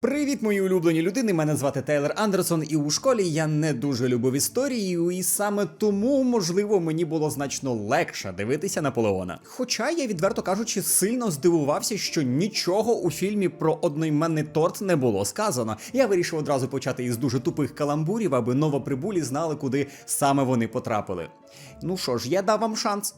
Привіт, мої улюблені людини. Мене звати Тейлор Андерсон, і у школі я не дуже любив історію, і саме тому, можливо, мені було значно легше дивитися Наполеона. Хоча я, відверто кажучи, сильно здивувався, що нічого у фільмі про одноіменний торт не було сказано. Я вирішив одразу почати із дуже тупих каламбурів, аби новоприбулі знали, куди саме вони потрапили. Ну що ж, я дав вам шанс.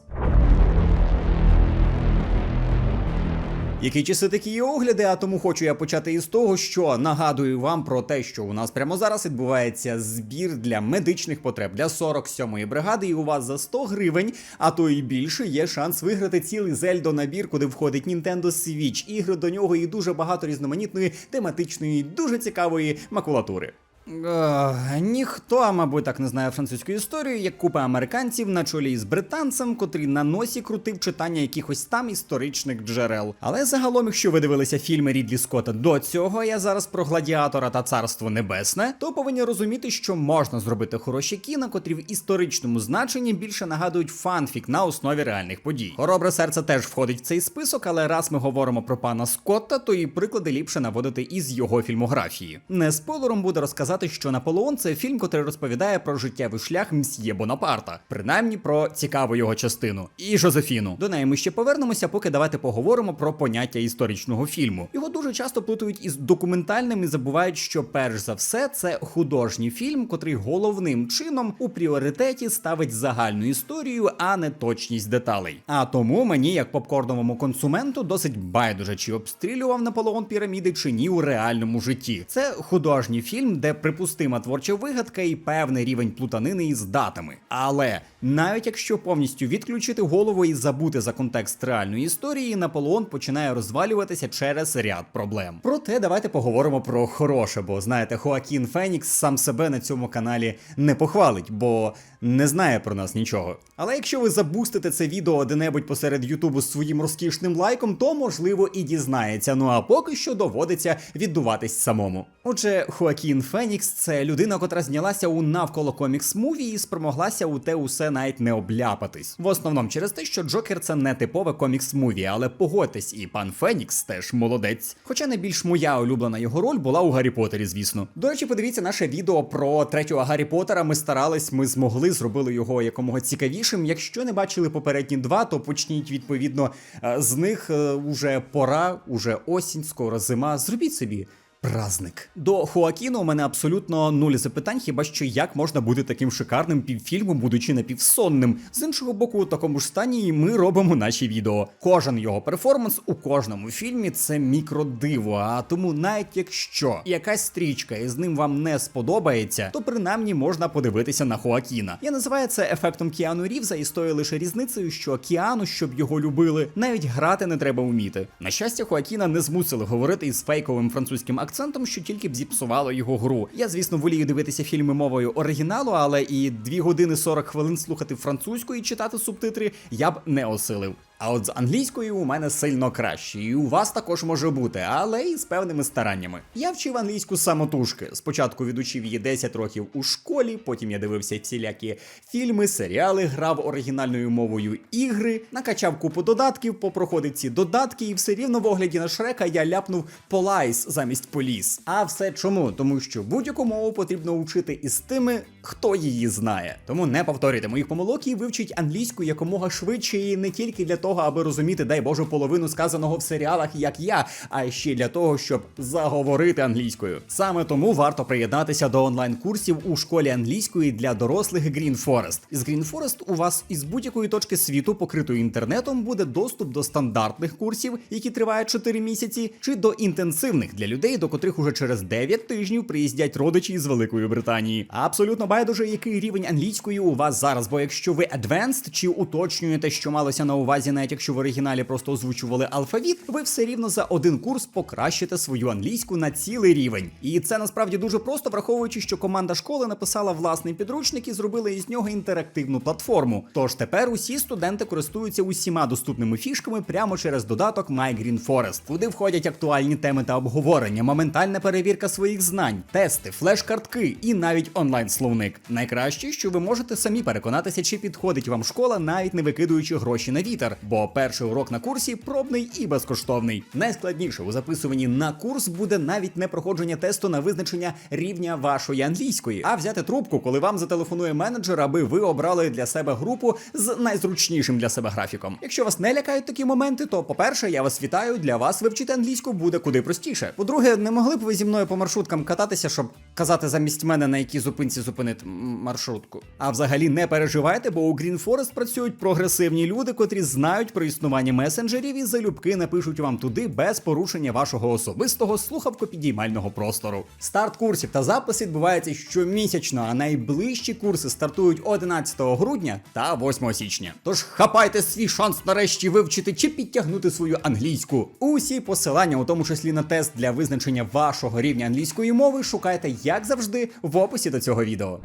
Які часи такі і огляди, а тому хочу я почати із того, що нагадую вам про те, що у нас прямо зараз відбувається збір для медичних потреб для 47-ї бригади, і у вас за 100 гривень, а то і більше, є шанс виграти цілий зельдо набір, куди входить Nintendo Switch, ігри до нього і дуже багато різноманітної тематичної, дуже цікавої макулатури. Е, ніхто, мабуть, так не знає французьку історію, як купа американців на чолі з британцем, котрий на носі крутив читання якихось там історичних джерел. Але загалом, якщо ви дивилися фільми Рідлі Скотта до цього, я зараз про гладіатора та царство небесне, то повинні розуміти, що можна зробити хороші кіно, котрі в історичному значенні більше нагадують фанфік на основі реальних подій. Хоробре серце теж входить в цей список, але раз ми говоримо про пана Скотта, то і приклади ліпше наводити із його фільмографії. Не спойлером буде розказати, що Наполеон це фільм, котрий розповідає про життєвий шлях мсьє Бонапарта, принаймні про цікаву його частину. І Жозефіну. До неї ми ще повернемося, поки давайте поговоримо про поняття історичного фільму. Його дуже часто плутають із документальним і забувають, що перш за все це художній фільм, котрий головним чином у пріоритеті ставить загальну історію, а не точність деталей. А тому мені, як попкорновому консументу, досить байдуже, чи обстрілював Наполеон піраміди чи ні у реальному житті. Це художній фільм, де припустима творча вигадка і певний рівень плутанини із датами. Але навіть якщо повністю відключити голову і забути за контекст реальної історії, Наполеон починає розвалюватися через ряд проблем. Проте давайте поговоримо про хороше, бо знаєте, Хоакін Фенікс сам себе на цьому каналі не похвалить, бо не знає про нас нічого. Але якщо ви забустите це відео де-небудь посеред Ютубу з своїм розкішним лайком, то можливо і дізнається. Ну а поки що доводиться віддуватись самому. Отже, Хоакін Фенікс це людина, котра знялася у навколо комікс муві і спромоглася у те усе навіть не обляпатись. В основному через те, що Джокер це не типове комікс муві, але погодьтесь, і пан Фенікс теж молодець. Хоча найбільш моя улюблена його роль була у Гаррі Поттері, звісно. До речі, подивіться наше відео про третього Гаррі Поттера. Ми старались, ми змогли, зробили його якомога цікавішим. Якщо не бачили попередні два, то почніть відповідно е, з них е, уже пора, уже осінь, скоро зима. Зробіть собі. Праздник до Хоакіну у мене абсолютно нуль запитань, хіба що як можна бути таким шикарним півфільмом, будучи напівсонним. З іншого боку, у такому ж стані і ми робимо наші відео. Кожен його перформанс у кожному фільмі це мікродиво. А тому, навіть якщо якась стрічка із ним вам не сподобається, то принаймні можна подивитися на Хоакіна. Я називаю це ефектом Кіану Рівза і стою лише різницею, що Кіану, щоб його любили, навіть грати не треба вміти. На щастя, Хоакіна не змусили говорити із фейковим французьким акцентом, що тільки б зіпсувало його гру. Я, звісно, волію дивитися фільми мовою оригіналу, але і 2 години 40 хвилин слухати французьку і читати субтитри я б не осилив. А от з англійською у мене сильно краще, і у вас також може бути, але і з певними стараннями. Я вчив англійську самотужки. Спочатку відучив її 10 років у школі, потім я дивився всілякі фільми, серіали, грав оригінальною мовою ігри, накачав купу додатків, попроходив ці додатки, і все рівно в огляді на шрека я ляпнув полайс замість поліс. А все чому? Тому що будь-яку мову потрібно учити із тими, хто її знає. Тому не повторюйте моїх помилок і вивчіть англійську якомога швидше і не тільки для того, аби розуміти, дай Боже, половину сказаного в серіалах, як я, а ще для того, щоб заговорити англійською. Саме тому варто приєднатися до онлайн-курсів у школі англійської для дорослих Green Forest. Із Green Forest у вас із будь-якої точки світу, покритою інтернетом, буде доступ до стандартних курсів, які тривають 4 місяці, чи до інтенсивних для людей, до котрих уже через 9 тижнів приїздять родичі з Великої Британії. Абсолютно байдуже, який рівень англійської у вас зараз, бо якщо ви advanced чи уточнюєте, що малося на увазі, навіть якщо в оригіналі просто озвучували алфавіт, ви все рівно за один курс покращите свою англійську на цілий рівень. І це насправді дуже просто, враховуючи, що команда школи написала власний підручник і зробила із нього інтерактивну платформу. Тож тепер усі студенти користуються усіма доступними фішками прямо через додаток My Green Forest, куди входять актуальні теми та обговорення, моментальна перевірка своїх знань, тести, флеш-картки і навіть онлайн-словник. Найкраще, що ви можете самі переконатися, чи підходить вам школа, навіть не викидуючи гроші на вітер. Бо перший урок на курсі пробний і безкоштовний. Найскладніше у записуванні на курс буде навіть не проходження тесту на визначення рівня вашої англійської, а взяти трубку, коли вам зателефонує менеджер, аби ви обрали для себе групу з найзручнішим для себе графіком. Якщо вас не лякають такі моменти, то по-перше, я вас вітаю. Для вас вивчити англійську буде куди простіше. По-друге, не могли б ви зі мною по маршруткам кататися, щоб казати замість мене на якій зупинці зупинити маршрутку. А взагалі не переживайте, бо у Green Forest працюють прогресивні люди, котрі знають про існування месенджерів і залюбки напишуть вам туди без порушення вашого особистого слухавко-підіймального простору. Старт курсів та запис відбувається щомісячно, а найближчі курси стартують 11 грудня та 8 січня. Тож хапайте свій шанс нарешті вивчити чи підтягнути свою англійську. Усі посилання, у тому числі на тест для визначення вашого рівня англійської мови, шукайте як завжди в описі до цього відео.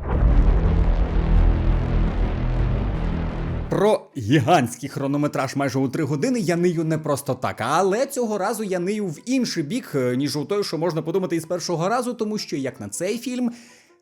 Про гігантський хронометраж майже у три години я нию не просто так, але цього разу я нию в інший бік, е, ніж у той, що можна подумати із першого разу, тому що як на цей фільм.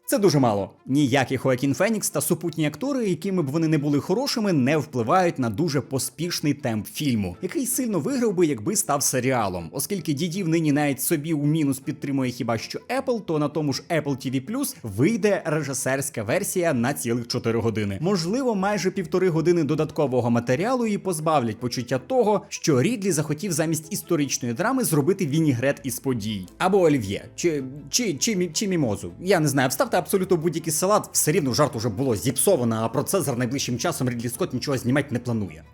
Це дуже мало. Ніякий Хоакін Фенікс та супутні актори, якими б вони не були хорошими, не впливають на дуже поспішний темп фільму, який сильно виграв би, якби став серіалом. Оскільки дідів нині навіть собі у мінус підтримує хіба що Apple, то на тому ж Apple TV Plus вийде режисерська версія на цілих 4 години. Можливо, майже півтори години додаткового матеріалу і позбавлять почуття того, що Рідлі захотів замість історичної драми зробити вінігрет із подій або олів'є, чи чи, чи, мі- чи мімозу. Я не знаю, вставте абсолютно будь-який салат, все рівно жарт уже було зіпсовано, а про Цезар найближчим часом Рідлі Скотт нічого знімати не планує.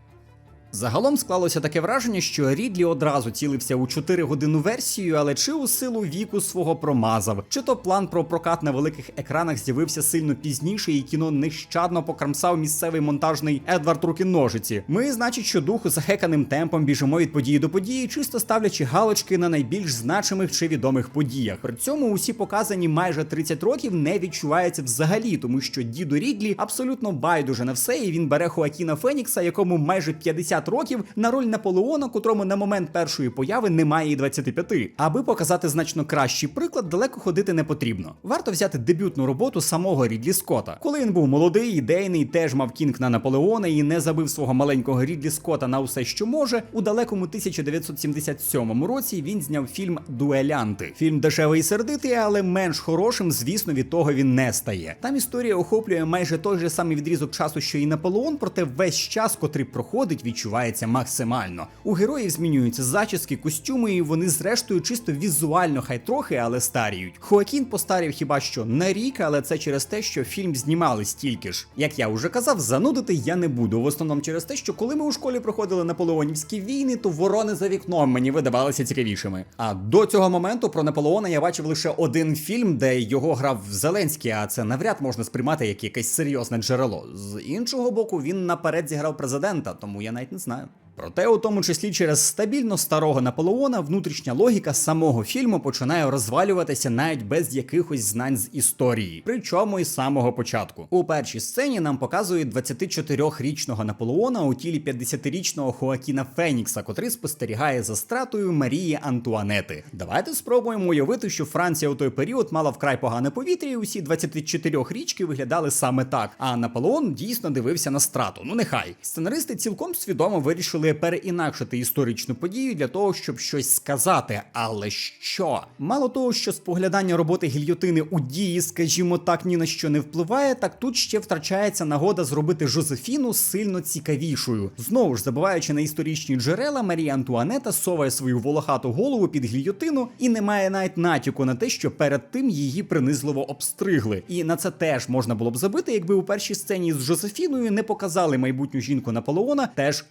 Загалом склалося таке враження, що Рідлі одразу цілився у 4 годину версію, але чи у силу віку свого промазав, чи то план про прокат на великих екранах з'явився сильно пізніше, і кіно нещадно покрамсав місцевий монтажний Едвард Руки ножиці. Ми, значить, що духу захеканим темпом біжимо від події до події, чисто ставлячи галочки на найбільш значимих чи відомих подіях. При цьому усі показані майже 30 років не відчуваються взагалі, тому що діду Рідлі абсолютно байдуже на все, і він бере Хоакіна Фенікса, якому майже 50 років на роль Наполеона, котрому на момент першої появи немає і 25. Аби показати значно кращий приклад, далеко ходити не потрібно. Варто взяти дебютну роботу самого Рідлі Скотта. Коли він був молодий, ідейний, теж мав кінг на Наполеона і не забив свого маленького Рідлі Скотта на усе, що може. У далекому 1977 році він зняв фільм Дуелянти. Фільм дешевий і сердитий, але менш хорошим, звісно, від того він не стає. Там історія охоплює майже той же самий відрізок часу, що і Наполеон, проте весь час, котрий проходить, відчувається максимально. У героїв змінюються зачіски, костюми, і вони, зрештою, чисто візуально, хай трохи, але старіють. Хоакін постарів хіба що на рік, але це через те, що фільм знімали стільки ж. Як я вже казав, занудити я не буду. В основному через те, що коли ми у школі проходили наполеонівські війни, то ворони за вікном мені видавалися цікавішими. А до цього моменту про Наполеона я бачив лише один фільм, де його грав Зеленський, а це навряд можна сприймати як якесь серйозне джерело. З іншого боку, він наперед зіграв президента, тому я навіть не Nei. Проте, у тому числі через стабільно старого Наполеона, внутрішня логіка самого фільму починає розвалюватися навіть без якихось знань з історії, причому із самого початку. У першій сцені нам показують 24-річного Наполеона у тілі 50-річного Хоакіна Фенікса, котрий спостерігає за стратою Марії Антуанети. Давайте спробуємо уявити, що Франція у той період мала вкрай погане повітря, і усі 24 річки виглядали саме так. А Наполеон дійсно дивився на страту. Ну нехай сценаристи цілком свідомо вирішили переінакшити історичну подію для того, щоб щось сказати. Але що? Мало того, що споглядання роботи гільйотини у дії, скажімо так, ні на що не впливає, так тут ще втрачається нагода зробити Жозефіну сильно цікавішою. Знову ж забуваючи на історичні джерела, Марія Антуанета соває свою волохату голову під гільйотину і не має навіть натяку на те, що перед тим її принизливо обстригли. І на це теж можна було б забити, якби у першій сцені з Жозефіною не показали майбутню жінку Наполеона теж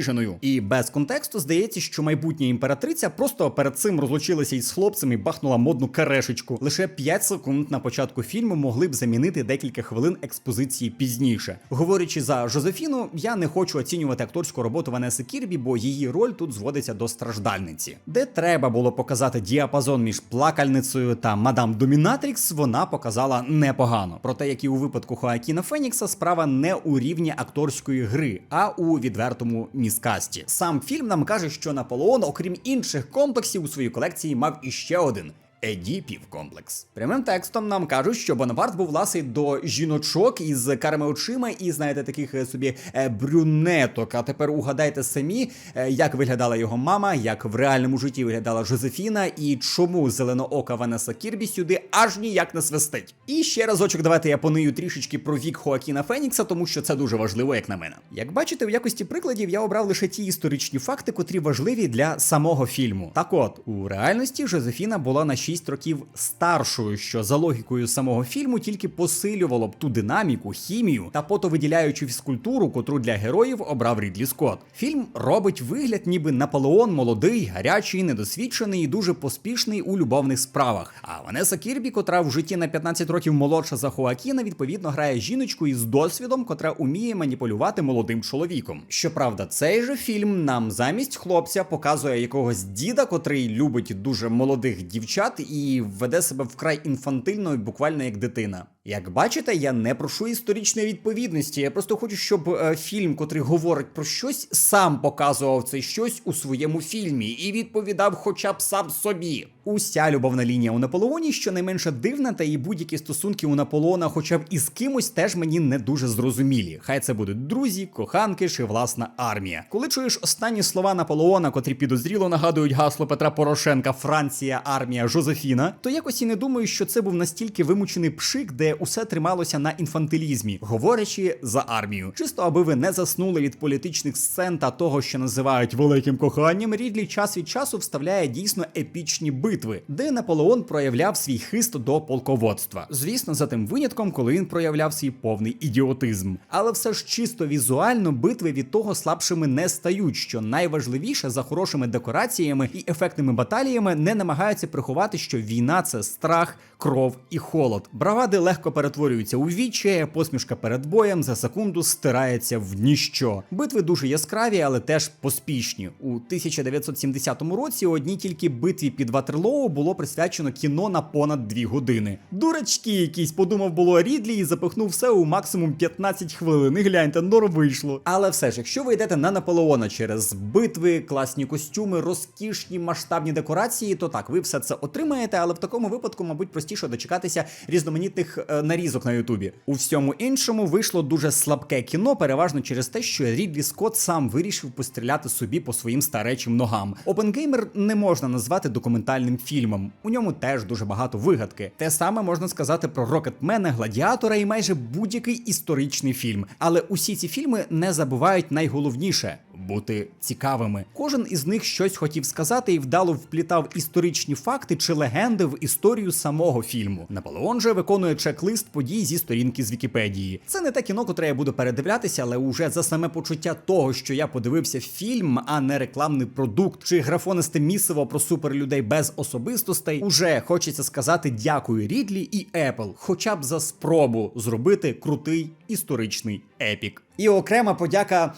обстриженою. І без контексту здається, що майбутня імператриця просто перед цим розлучилася із хлопцем і бахнула модну карешечку. Лише 5 секунд на початку фільму могли б замінити декілька хвилин експозиції пізніше. Говорячи за Жозефіну, я не хочу оцінювати акторську роботу Ванеси Кірбі, бо її роль тут зводиться до страждальниці. Де треба було показати діапазон між плакальницею та мадам Домінатрікс, вона показала непогано. Проте, як і у випадку Хоакіна Фенікса, справа не у рівні акторської гри, а у відвертому міскасті. Сам фільм нам каже, що Наполеон, окрім інших комплексів, у своїй колекції мав іще один. Едіпів комплекс. Прямим текстом нам кажуть, що Бонапарт був ласий до жіночок із карими очима і, знаєте, таких е, собі е, брюнеток. А тепер угадайте самі, е, як виглядала його мама, як в реальному житті виглядала Жозефіна, і чому зеленоока Ванеса Кірбі сюди аж ніяк не свистить. І ще разочок, давайте я понию трішечки про вік Хоакіна Фенікса, тому що це дуже важливо, як на мене. Як бачите, в якості прикладів я обрав лише ті історичні факти, котрі важливі для самого фільму. Так от, у реальності Жозефіна була на 6 років старшою, що за логікою самого фільму тільки посилювало б ту динаміку, хімію та потовиділяючу фізкультуру, котру для героїв обрав Рідлі Скотт. Фільм робить вигляд, ніби Наполеон молодий, гарячий, недосвідчений і дуже поспішний у любовних справах. А Ванеса Кірбі, котра в житті на 15 років молодша за Хоакіна, відповідно грає жіночку із досвідом, котра уміє маніпулювати молодим чоловіком. Щоправда, цей же фільм нам замість хлопця показує якогось діда, котрий любить дуже молодих дівчат і веде себе вкрай інфантильно, буквально як дитина. Як бачите, я не прошу історичної відповідності. Я просто хочу, щоб е, фільм, котрий говорить про щось, сам показував це щось у своєму фільмі і відповідав, хоча б сам собі. Уся любовна лінія у Наполеоні щонайменше дивна, та і будь-які стосунки у Наполеона, хоча б із кимось, теж мені не дуже зрозумілі. Хай це будуть друзі, коханки чи власна армія. Коли чуєш останні слова Наполеона, котрі підозріло нагадують гасло Петра Порошенка Франція, армія Жозефіна, то якось і не думаю, що це був настільки вимучений пшик, де усе трималося на інфантилізмі, говорячи за армію. Чисто аби ви не заснули від політичних сцен та того, що називають великим коханням, Рідлі час від часу вставляє дійсно епічні битви, де Наполеон проявляв свій хист до полководства. Звісно, за тим винятком, коли він проявляв свій повний ідіотизм. Але все ж чисто візуально битви від того слабшими не стають, що найважливіше за хорошими декораціями і ефектними баталіями не намагаються приховати, що війна це страх, кров і холод. Бравади легко перетворюються у віче, посмішка перед боєм за секунду стирається в ніщо. Битви дуже яскраві, але теж поспішні. У 1970 році одній тільки битві під Ватерлоу було присвячено кіно на понад 2 години. Дурачки якісь подумав було Рідлі і запихнув все у максимум 15 хвилин. І гляньте, норм вийшло. Але все ж, якщо ви йдете на Наполеона через битви, класні костюми, розкішні масштабні декорації, то так, ви все це отримаєте, але в такому випадку, мабуть, простіше дочекатися різноманітних е, нарізок на Ютубі. У всьому іншому вийшло дуже слабке кіно, переважно через те, що Рідлі Скотт сам вирішив постріляти собі по своїм старечим ногам. Опенгеймер не можна назвати документальним фільмом. У ньому теж дуже багато вигадки. Те саме можна сказати про Рокетмена, Гладіатора і майже будь-який історичний фільм. Але усі ці фільми не забувають найголовніше. Бути цікавими. Кожен із них щось хотів сказати і вдало вплітав історичні факти чи легенди в історію самого фільму. Наполеон же виконує чек-лист подій зі сторінки з Вікіпедії. Це не те кіно, котре я буду передивлятися, але уже за саме почуття того, що я подивився фільм, а не рекламний продукт чи графонисте місиво про суперлюдей без особистостей. Уже хочеться сказати дякую Рідлі і Apple, хоча б за спробу зробити крутий історичний епік. І окрема подяка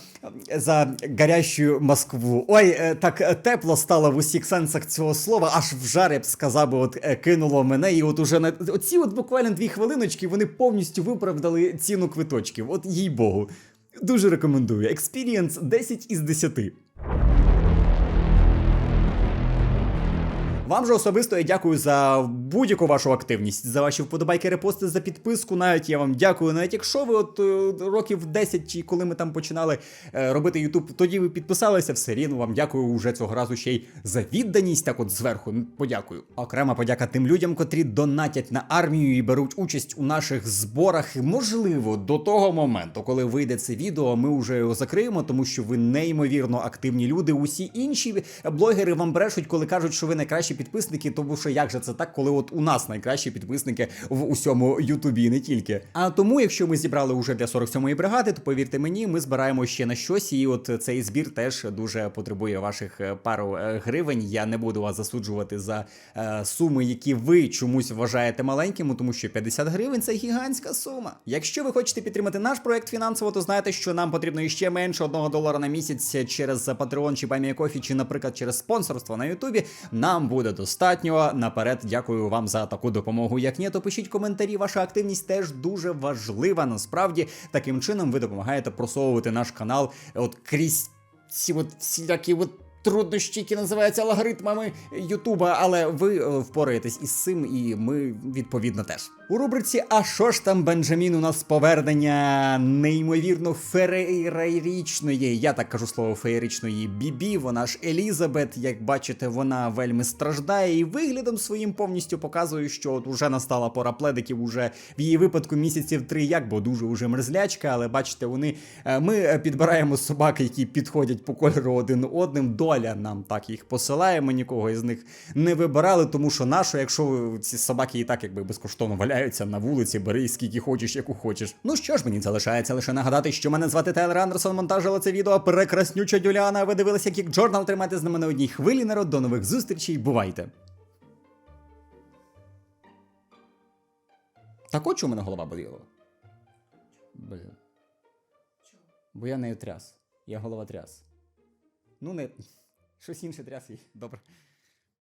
е, за гарячу Москву. Ой, е, так е, тепло стало в усіх сенсах цього слова, аж в жар, я б сказав, би, от кинуло мене. І от уже на оці от буквально дві хвилиночки вони повністю виправдали ціну квиточків. От їй Богу. Дуже рекомендую. Experience 10 із 10. Вам же особисто я дякую за будь-яку вашу активність, за ваші вподобайки, репости, за підписку. Навіть я вам дякую. Навіть якщо ви от е, років 10 чи коли ми там починали е, робити YouTube, тоді ви підписалися, все рівно вам дякую уже цього разу ще й за відданість. Так от зверху подякую. Окрема подяка тим людям, котрі донатять на армію і беруть участь у наших зборах. Можливо, до того моменту, коли вийде це відео, ми вже його закриємо, тому що ви неймовірно активні люди. Усі інші блогери вам брешуть, коли кажуть, що ви найкращі підписники, тому що як же це так, коли от у нас найкращі підписники в усьому Ютубі, і не тільки. А тому, якщо ми зібрали уже для 47-ї бригади, то повірте мені, ми збираємо ще на щось, і от цей збір теж дуже потребує ваших е, пару е, гривень. Я не буду вас засуджувати за е, суми, які ви чомусь вважаєте маленькими, тому що 50 гривень це гігантська сума. Якщо ви хочете підтримати наш проект фінансово, то знаєте, що нам потрібно іще менше одного долара на місяць через Patreon чи BuyMeACoffee, чи, наприклад, через спонсорство на Ютубі. Нам буде достатньо. Наперед, дякую вам за таку допомогу. Як ні, то пишіть коментарі. Ваша активність теж дуже важлива. Насправді таким чином ви допомагаєте просовувати наш канал от крізь ці от всілякі от труднощі, які називаються алгоритмами Ютуба, але ви е, впораєтесь із цим, і ми відповідно теж. У рубриці А що ж там Бенджамін? У нас повернення неймовірно феєричної, я так кажу слово феєричної Бібі. Вона ж Елізабет. Як бачите, вона вельми страждає і виглядом своїм повністю показує, що от уже настала пора пледиків. Уже в її випадку місяців три, як бо дуже уже мерзлячка. Але бачите, вони е, ми е, підбираємо собак, які підходять по кольору один одним. Доля нам так їх посилає. Ми нікого із них не вибирали, тому що нащо, якщо ці собаки і так якби безкоштовно валяються на вулиці, бери скільки хочеш, яку хочеш. Ну що ж, мені залишається лише нагадати, що мене звати Тайлер Андерсон, монтажила це відео прекраснюча Дюляна. Ви дивилися як Джорнал. Тримайте з нами на одній хвилі, народ. До нових зустрічей. Бувайте. Так от чому мене голова боліла? Блін. Бо я не тряс. Я голова тряс. Ну, не. Щось інше тряс і. Добре.